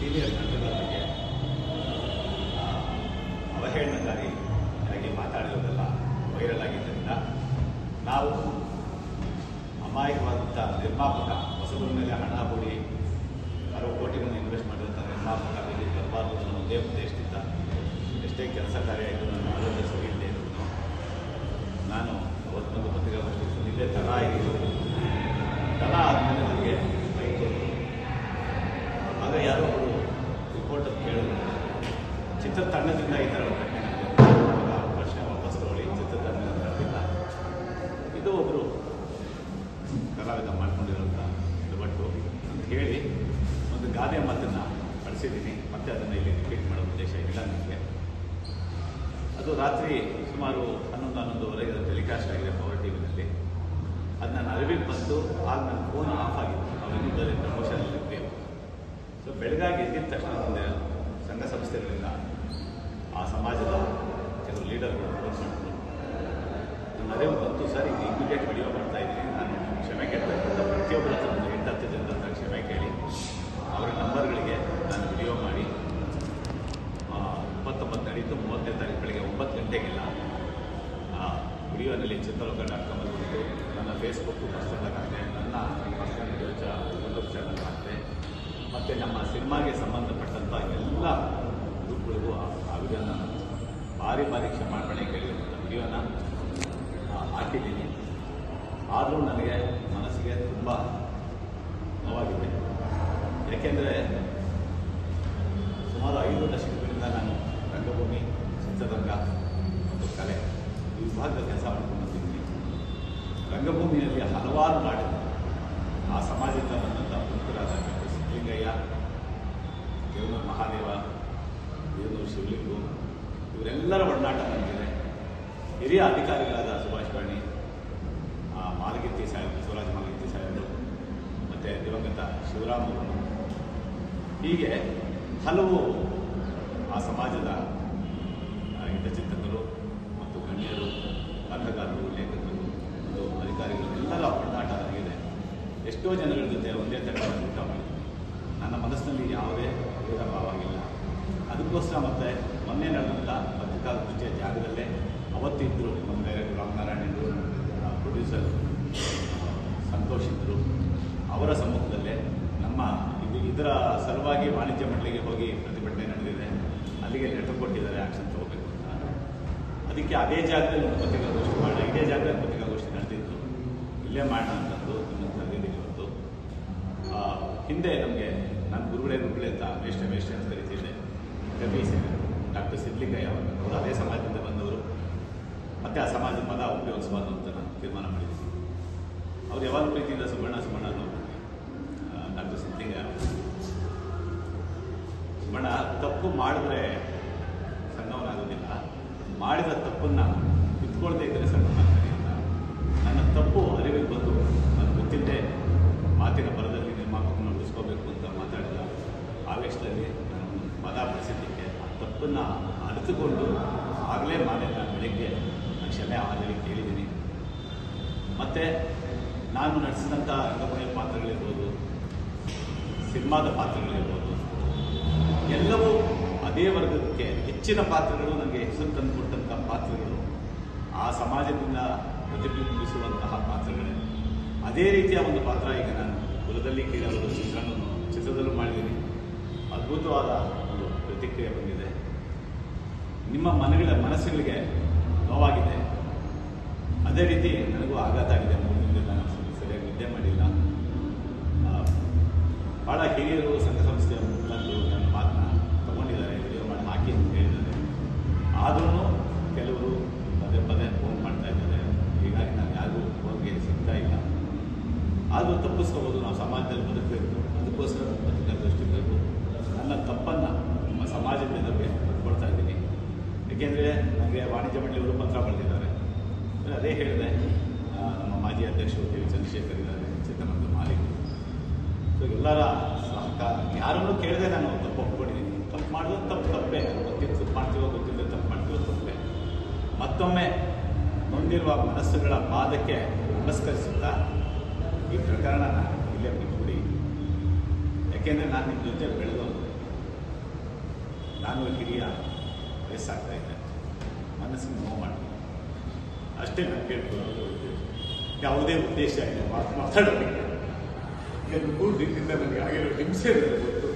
Senior ನಟರ ಬಗ್ಗೆ ಅವಹೇಳನಕಾರಿ ನನಗೆ ಮಾತಾಡಿರೋದೆಲ್ಲ ವೈರಲ್ ಆಗಿದ್ದರಿಂದ ನಾವು ಅಮಾಯಕವಾದಂಥ ನಿರ್ಮಾಪಕ ಹೊಸಬರ ಮೇಲೆ ಹಣ ಹೂಡಿ ಅರವತ್ತು ಕೋಟಿಗಳನ್ನು ಇನ್ವೆಸ್ಟ್ ಮಾಡಿರುವಂಥ ನಿರ್ಮಾಪಕ ಬರಬಾರ್ದು ಅನ್ನೋ ಒಂದೇ ಉದ್ದೇಶದಿಂದ ಎಷ್ಟೇ ಕೆಲಸ ಕಾರ್ಯ ಇದ್ದು ನನ್ನ ಚಿತ್ರತಂಡದಿಂದ ಈ ಥರ ಪ್ರಶ್ನೆ ವಾಪಸ್ ತಗೊಳ್ಳಿ ಚಿತ್ರತಂಡದಿಂದ ತಂಡದಿಂದ ಇದು ಒಬ್ಬರು ಕಲಾವಿದ ಮಾಡ್ಕೊಂಡಿರೋಂಥ ಬಟ್ಟು ಅಂತ ಹೇಳಿ ಒಂದು ಗಾದೆ ಮಾತನ್ನು ಬಳಸಿದ್ದೀನಿ ಮತ್ತೆ ಅದನ್ನು ಇಲ್ಲಿ ರಿಪೀಟ್ ಮಾಡೋ ಉದ್ದೇಶ ಇಲ್ಲ ನನಗೆ. ಅದು ರಾತ್ರಿ ಸುಮಾರು ಹನ್ನೊಂದು, ಹನ್ನೊಂದುವರೆಗೆ ಅದು ಟೆಲಿಕಾಸ್ಟ್ ಆಗಿದೆ ಪವರ್ ಟಿ ವಿನಲ್ಲಿ ಅದು ನಾನು ಅರಿವಿಗೆ ಬಂದು ಆಗ ನನ್ನ ಫೋನ್ ಆಫ್ ಆಗಿತ್ತು. ನಾವು ಪ್ರಮೋಷನ್ ಸೊ ಬೆಳಗಾಗಿ ಎದ್ದಿದ ತಕ್ಷಣ ಸಂಘ ಸಂಸ್ಥೆಗಳಿಂದ ಆ ಸಮಾಜದ ಕೆಲವು ಲೀಡರ್ಗಳು ಅದೇ ಒಂದು ಹತ್ತು ಸಾರಿ ಇಮಿಡಿಯೇಟ್ ವಿಡಿಯೋ ಮಾಡ್ತಾ ಇದ್ದೀನಿ. ನಾನು ಕ್ಷಮೆ ಕೇಳ್ತಕ್ಕಂಥ ಪ್ರತಿಯೊಬ್ಬರ ಹತ್ರ ಒಂದು ಎಂಟು ಹತ್ತು ಜನರ ಹತ್ರ ಕ್ಷಮೆ ಕೇಳಿ, ಅವರ ನಂಬರ್ಗಳಿಗೆ ನಾನು ವಿಡಿಯೋ ಮಾಡಿ ಇಪ್ಪತ್ತೊಂಬತ್ತು ನಡೀತು ಮೂವತ್ತನೇ ತಾರೀಕು ಬೆಳಗ್ಗೆ ಒಂಬತ್ತು ಗಂಟೆಗೆಲ್ಲ, ಆ, ವಿಡಿಯೋನಲ್ಲಿ ಚಿತ್ರಲೋಕ ಡಾಟ್ ಕಾಮಲ್ಲಿ ಬಂದು, ನನ್ನ ಫೇಸ್ಬುಕ್ ಪರ್ಸನಲ್ ಹಾಕ್ತೆ ನನ್ನ ಪರ್ಸನಲ್ ಯೂಟ್ಯೂಬ್ ಚಾನಲ್ ಹಾಕ್ತೆ ಮತ್ತು ನಮ್ಮ ಸಿನಿಮಾಗೆ ಸಂಬಂಧಪಟ್ಟಂತ ಎಲ್ಲ ಗ್ರೂಪ್ಗಳಿಗೂ ಆ ವಿಡಿಯೋನ ಭಾರಿ ಭಾರಿ ಕ್ಷಮಾಪಣೆ ಕೇಳಿರುವಂಥ ವಿಡಿಯೋನ ಹಾಕಿದ್ದೀನಿ. ಆದರೂ ನನಗೆ ಮನಸ್ಸಿಗೆ ತುಂಬ ನೋವಾಗಿದೆ. ಯಾಕೆಂದ್ರೆ ಸುಮಾರು ಐದು ದಶಕಗಳಿಂದ ನಾನು ರಂಗಭೂಮಿ, ಚಿತ್ರರಂಗ ಮತ್ತು ಕಲೆ ಈ ವಿಭಾಗದ ಕೆಲಸ ಮಾಡ್ಕೊಂಡು ಬಂದಿದ್ದೀನಿ. ರಂಗಭೂಮಿಯಲ್ಲಿ ಹಲವಾರು ನಾಡಿನ ಆ ಸಮಾಜದಿಂದ ಬಂದಂಥ ಪ್ರಮುಖರಾದ ಡಾಕ್ಟರ್ ಸಿದ್ದಲಿಂಗಯ್ಯ ದೇವನೂರು ಮಹಾದೇವ ದೇವನೂರು ಶಿವಲಿಂಗು ಇವರೆಲ್ಲರ ಒಡನಾಟ ನನಗಿದೆ ಹಿರಿಯ ಅಧಿಕಾರಿಗಳಾದ ಸುಭಾಷ್ ಕರ್ಣಿ ಮಾಲಗಿತ್ತಿ ಸಾಹೇಬ್ ಬಸವರಾಜ ಮಾಲಗಿತ್ತಿ ಸಾಹೇಬರು, ಮತ್ತು ದಿವಂಗತ ಶಿವರಾಮರು ಹೀಗೆ ಹಲವು ಆ ಸಮಾಜದ ಹಿತಚಿಂತಕರು ಮತ್ತು ಗಣ್ಯರು ಬರಹಗಾರರು ಲೇಖಕರು, ಮತ್ತು ಅಧಿಕಾರಿಗಳು ಎಲ್ಲರ ಒಡನಾಟ ಆಗಿದೆ ಎಷ್ಟೋ ಜನಗಳ ಜೊತೆ ಒಂದೇ ಥರ ಊಟ ನನ್ನ ಮನಸ್ಸಿನಲ್ಲಿ ಯಾವುದೇ ಭೇದ ಆಗಿಲ್ಲ ಅದಕ್ಕೋಸ್ಕರ ಮತ್ತೆ ಮೊನ್ನೆ ನಡೆದಂಥ ಪತ್ರಿಕಾಗೋಷ್ಠಿಯ ಜಾಗದಲ್ಲೇ ಅವತ್ತಿದ್ದರು ನಮ್ಮ ಡೈರೆಕ್ಟರ್ ರಾಮನಾರಾಯಣರು ಪ್ರೊಡ್ಯೂಸರ್ ಸಂತೋಷ್ ಇದ್ದರು ಅವರ ಸಮ್ಮುಖದಲ್ಲೇ ನಮ್ಮ ಇದು ಇದರ ಸಲುವಾಗಿ ವಾಣಿಜ್ಯ ಮಂಡಳಿಗೆ ಹೋಗಿ ಪ್ರತಿಭಟನೆ ನಡೆದಿದೆ. ಅಲ್ಲಿಗೆ ಲೆಟರ್ ಕೊಟ್ಟಿದ್ದಾರೆ ಆ್ಯಕ್ಷನ್ ತಗೋಬೇಕು ಅಂತ. ಅದಕ್ಕೆ ಅದೇ ಜಾಗದಲ್ಲಿ ಒಂದು ಪತ್ರಿಕಾಗೋಷ್ಠಿ ಮಾಡೋಣ ಇದೇ ಜಾಗದಲ್ಲಿ ಪತ್ರಿಕಾಗೋಷ್ಠಿ ನಡೆದಿತ್ತು. ಇಲ್ಲೇ ಮಾಡೋಣ ಅಂತಂದು ನಿಮ್ಮನ್ನು ಇವತ್ತು ಹಿಂದೆ ನಮಗೆ ನಾನು ಗುರುಗಳೇ ಗುರುಗಳೇ ಅಂತ ಮೇಷ್ಟ್ರೆ ಮೇಷ್ಟ್ರೆ ಅಂತ ಕರಿತಿದ್ದೆ. ರವಿ ಡಾಕ್ಟರ್ ಸಿದ್ಲಿಂಗಯ್ಯ ಅವರು ಅದೇ ಸಮಾಜದಿಂದ ಬಂದವರು. ಮತ್ತೆ ಆ ಸಮಾಜದ ಪದ ಉಪಯೋಗಿಸಬಾರ್ದು ಅಂತ ನಾನು ತೀರ್ಮಾನ ಮಾಡಿದ್ದೀನಿ. ಅವ್ರು ಯಾವಾಗ ಪ್ರೀತಿಯಿಂದ ಸುವರ್ಣ ಸುವರ್ಣ ಡಾಕ್ಟರ್ ಅವರು ಸುವರ್ಣ ತಪ್ಪು ಮಾಡಿದ್ರೆ ಸಣ್ಣವನಾಗೋದಿಲ್ಲ ಮಾಡಿದ ತಪ್ಪನ್ನು ಕಿತ್ಕೊಳ್ದೇ ಇದ್ದರೆ ಸಣ್ಣವನಾಗ್ತಾನೆ ಅಂತ. ನನ್ನ ತಪ್ಪು ಅರಿವಿಗೆ ಬಂದು ನಾನು ಗೊತ್ತಿಲ್ಲದೆ ಮಾತಿನ ಬರದಲ್ಲಿ ನಿರ್ಮಾಪಕನ ಉಳಿಸ್ಕೋಬೇಕು ಅಂತ ಮಾತಾಡಿದ ಆವೇಶದಲ್ಲಿ ಪದ ಬಳಸಿದ್ದಕ್ಕೆ ಆ ತಪ್ಪನ್ನು ಅರಿತುಕೊಂಡು ಆಗಲೇ ಮಾಡಿದ ಬೆಳಗ್ಗೆ ಕ್ಷಮೆ ಆಗಲಿ ಕೇಳಿದ್ದೀನಿ ಮತ್ತು ನಾನು ನಡೆಸಿದಂಥ ರಂಗಭೂಮಿ ಪಾತ್ರಗಳಿರ್ಬೋದು, ಸಿನಿಮಾದ ಪಾತ್ರಗಳಿರ್ಬೋದು, ಎಲ್ಲವೂ ಅದೇ ವರ್ಗಕ್ಕೆ ಹೆಚ್ಚಿನ ಪಾತ್ರಗಳು ನನಗೆ ಹೆಸರು ತಂದುಕೊಟ್ಟಂಥ ಪಾತ್ರಗಳು. ಆ ಸಮಾಜದಿಂದ ಪ್ರತಿಬಿಂಬಿಸುವಂತಹ ಪಾತ್ರಗಳೇ. ಅದೇ ರೀತಿಯ ಒಂದು ಪಾತ್ರ ಈಗ ನಾನು ಕುಲದಲ್ಲಿ ಕೇಳಲು ಚಿತ್ರವನ್ನು ಚಿತ್ರದಲ್ಲೂ ಮಾಡಿದ್ದೀನಿ. ಅದ್ಭುತವಾದ ಒಂದು ಪ್ರತಿಕ್ರಿಯೆ ಬಂದಿದೆ. ನಿಮ್ಮ ಮನಗಳ ಮನಸ್ಸುಗಳಿಗೆ ನೋವಾಗಿದೆ. ಅದೇ ರೀತಿ ನನಗೂ ಆಘಾತ ಆಗಿದೆ. ಮೂರು ದಿನದಿಂದ ನಾನು ಸರಿಯಾಗಿ ನಿದ್ದೆ ಮಾಡಿಲ್ಲ. ಭಾಳ ಹಿರಿಯರು ಸಂಘ ಸಂಸ್ಥೆಯ ಮುಖಂಡರು ನನ್ನ ಮಾತನ್ನ ತಗೊಂಡಿದ್ದಾರೆ. ವಿಡಿಯೋ ಮಾಡಿ ಹಾಕಿ ಅಂತ ಹೇಳಿದ್ದಾರೆ. ಆದ್ರೂ ಕೆಲವರು ಪದೇ ಪದೇ ಫೋನ್ ಮಾಡ್ತಾ ಇದ್ದಾರೆ. ಹೀಗಾಗಿ ನಾನು ಯಾರಿಗೂ ಫೋನ್ಗೆ ಸಿಗ್ತಾ ಇಲ್ಲ. ಆದರೂ ತಪ್ಪಿಸ್ಕೋಬೋದು. ನಾವು ಸಮಾಜದಲ್ಲಿ ಬದುಕಬೇಕು. ಅದಕ್ಕೋಸ್ಕರ ಪತ್ರಿಕಾ ಬೇಕು ನನ್ನ ತಪ್ಪನ್ನು ನಮ್ಮ ಸಮಾಜದ ಬಗ್ಗೆ ಕೊಡ್ತಾ ಇದ್ದೀನಿ ನನಗೆ ವಾಣಿಜ್ಯ ಮಂಡಳಿಯವರು ಪತ್ರ ಬರೆದಿದ್ದಾರೆ. ಅದೇ ಹೇಳಿದೆ ನಮ್ಮ ಮಾಜಿ ಅಧ್ಯಕ್ಷರು ಕೆ ವಿ ಚಂದ್ರಶೇಖರ್ ಇದ್ದಾರೆ ಚಿತ್ರಮಂದಿರ ಮಾಲೀಕರು. ಸೊ ಎಲ್ಲರ ಸಹಕಾರ, ಯಾರನ್ನೂ ಕೇಳಿದೆ ನಾನು ತಪ್ಪು ಒಪ್ಕೊಂಡಿದ್ದೀನಿ. ತಪ್ಪು ಮಾಡಿದ್ರೆ ತಪ್ಪು ತಪ್ಪೇ. ಗೊತ್ತಿದ್ದು ತಪ್ಪು ಮಾಡ್ತೀವೋ ಗೊತ್ತಿಲ್ಲದೆ ತಪ್ಪು ಮಾಡ್ತೀವೋ, ತಪ್ಪೇ. ಮತ್ತೊಮ್ಮೆ ನೊಂದಿರುವ ಮನಸ್ಸುಗಳ ಪಾದಕ್ಕೆ ನಮಸ್ಕರಿಸುತ್ತಾ ಈ ಪ್ರಕರಣನ ಇಲ್ಲೇ ಬಿಟ್ಬಿಡಿ. ಯಾಕೆಂದರೆ ನಾನು ನಿಮ್ಮ ಜೊತೆ ಬೆಳೆದವನು. ನಾನು ಹಿರಿಯ ವಯಸ್ಸಾಗ್ತಾ ಇದ್ದೆ. ಮನಸ್ಸಿಗೆ ನೋವು ಮಾಡಿ ಅಷ್ಟೇ ನಾನು ಕೇಳ್ಕೊಳ್ಳೋದು ಯಾವುದೇ ಉದ್ದೇಶ ಇಲ್ಲ, ಮಾತು ಮಾತಾಡೋದಕ್ಕೆ ಈಗ ಮೂರು ದಿನದಿಂದ ನನಗೆ ಆಗಿರೋ ಹಿಂಸೆ ಗೊತ್ತು.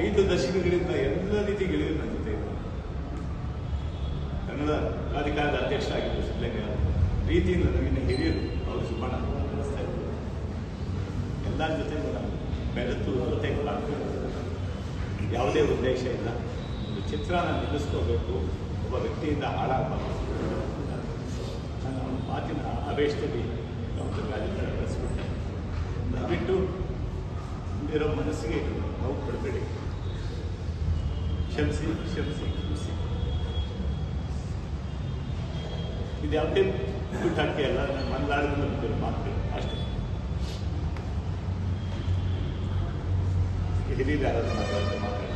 ಐದು ದಶಕಗಳಿಂದ ಎಲ್ಲ ರೀತಿ ಗೆಳೆಯರು ನನ್ನ ಜೊತೆ ಕನ್ನಡ ಕನ್ನಡ ಪ್ರಾಧಿಕಾರದ ಅಧ್ಯಕ್ಷರಾಗಿದ್ದರು ಸಿದ್ಧಲಿಂಗ ಪ್ರೀತಿಯಿಂದ ನಮ್ಮಿಂದ ಹಿರಿಯರು ಅವರು ಸುಬ್ಬಣ್ಣ ಅನ್ನಿಸ್ತಾ ಇದ್ದರು ಎಲ್ಲರ ಜೊತೆ ನಾನು ಬೆರೆತು ಜೊತೆ ಯಾವುದೇ ಉದ್ದೇಶ ಇಲ್ಲ. ಒಂದು ಚಿತ್ರನ ನಿಲ್ಲಿಸ್ಕೋಬೇಕು. ಒಬ್ಬ ವ್ಯಕ್ತಿಯಿಂದ ಹಾಳಾಗಬಾರ್ದು. ನನ್ನ ಮಾತಿನ ಆವೇಶದಲ್ಲಿ ಡಾಕ್ಟರ್ ರಾಜೇಂದ್ರ ಕಳಿಸ್ಬಿಟ್ಟೆ ದಯವಿಟ್ಟು ಇರೋ ಮನಸ್ಸಿಗೆ ನೋವು ಕೊಡಬೇಡಿ. ಕ್ಷಮಿಸಿ ಕ್ಷಮಿಸಿ ಕ್ಷಮಿಸಿ. ಇದು ಯಾವುದೇ ದುಡ್ಡು ಹಾಕಿ ಅಲ್ಲ ಒಂದು ಲಾಡದಿಂದ ಮಾತು ಅಷ್ಟೇ. ಹಿರಿಯರು ಮಾತಾಡ್ತಾರೆ ಮಾತಾಡ್ತಾರೆ.